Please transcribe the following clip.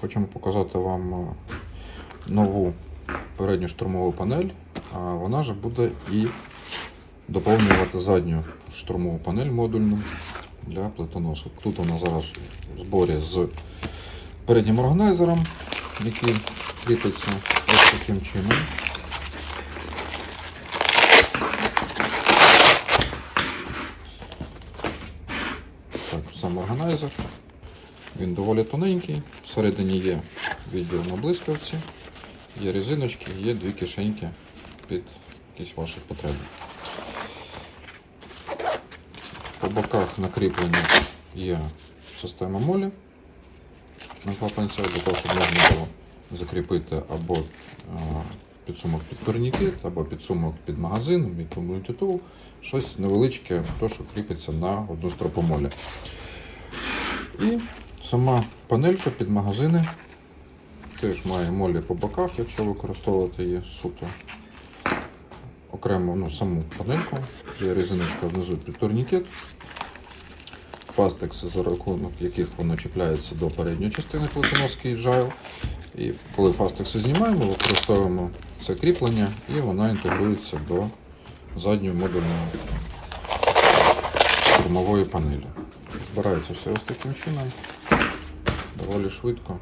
хочемо показати вам е, нову передню штурмову панель. А вона же буде і доповнювати задню штурмову панель модульну для плитоносок. Тут вона зараз в зборі з переднім органайзером, який кріпиться ось таким чином. Так, сам органайзер. Він доволі тоненький. Всередині є відділ на блискавці, є резиночки, є дві кишеньки під якісь ваші потреби. По боках накріплення є система молі на клапанцях, для того, щоб можна було закріпити або підсумок під турнікет, або підсумок під магазин, під мультитул, щось невеличке, то, що кріпиться на одну стропу молі. І сама панелька під магазини теж має молі по боках, якщо використовувати її суто. Окремо ну, саму панельку, є резиночка внизу під турнікет. Фастекси, за рахунок яких воно чіпляється до передньої частини плитоноски і жайл. І коли фастекси знімаємо, використовуємо це кріплення і вона інтегрується до задньої модульної штурмової панелі. Збирається все ось таким чином, доволі швидко.